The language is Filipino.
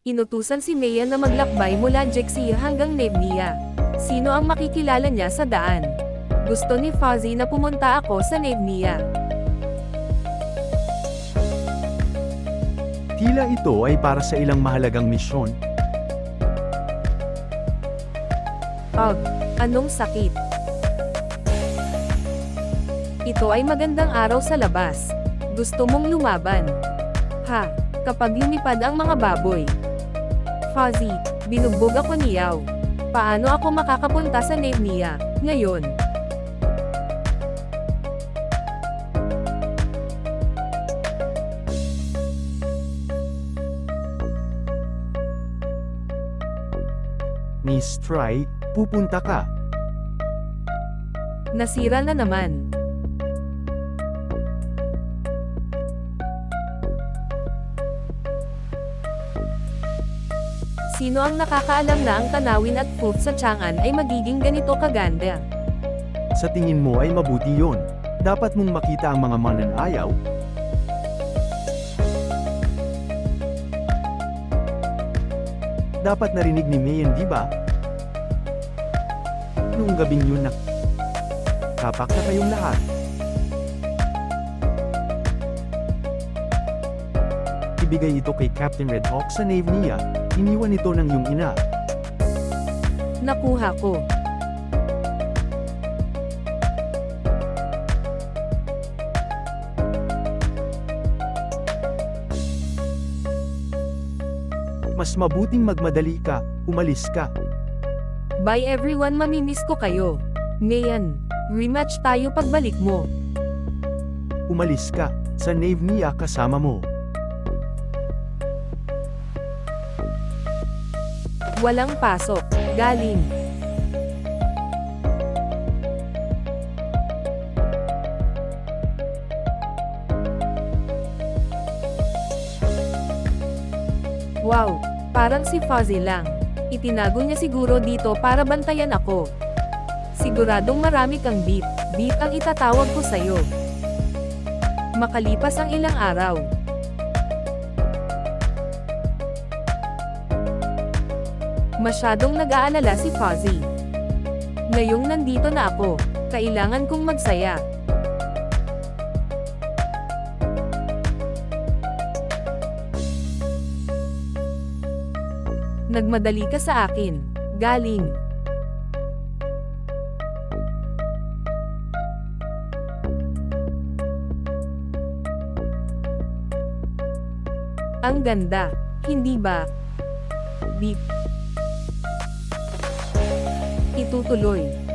Inutusan si Maya na maglakbay mula Jexia hanggang Nebnia. Sino ang makikilala niya sa daan? Gusto ni Fuzzy na pumunta ako sa Nebnia. Tila ito ay para sa ilang mahalagang misyon. Ugh, anong sakit? Ito ay magandang araw sa labas. Gusto mong lumaban. Ha, kapag lumipad ang mga baboy. Fuzzy, binugbog ako ni Yao. Paano ako makakapunta sa Nebnia, ngayon? Miss Try, pupunta ka. Nasira na naman. Sino ang nakakaalam na ang tanawin at proof sa Chang'an ay magiging ganito kaganda? Sa tingin mo ay mabuti yon. Dapat mong makita ang mga mananayaw. Dapat narinig ni Mayan, di ba? Noong gabing yun na kapak na kayong lahat. Ibigay ito kay Captain Red Hawk sa nave niya, iniwan ito ng iyong ina. Nakuha ko. Mas mabuting magmadali ka, umalis ka. Bye everyone mamimiss ko kayo. Mayan, rematch tayo pagbalik mo. Umalis ka, sa nave niya kasama mo. Walang pasok. Galing. Wow, parang si Fuzzy lang. Itinago niya siguro dito para bantayan ako. Siguradong marami kang beef. Beef ang itatawag ko sa'yo. Makalipas ang ilang araw. Masyadong nag-aalala si Fuzzy. Ngayong nandito na ako, kailangan kong magsaya. Nagmadali ka sa akin. Galing. Ang ganda, hindi ba? Beep. Itutuloy.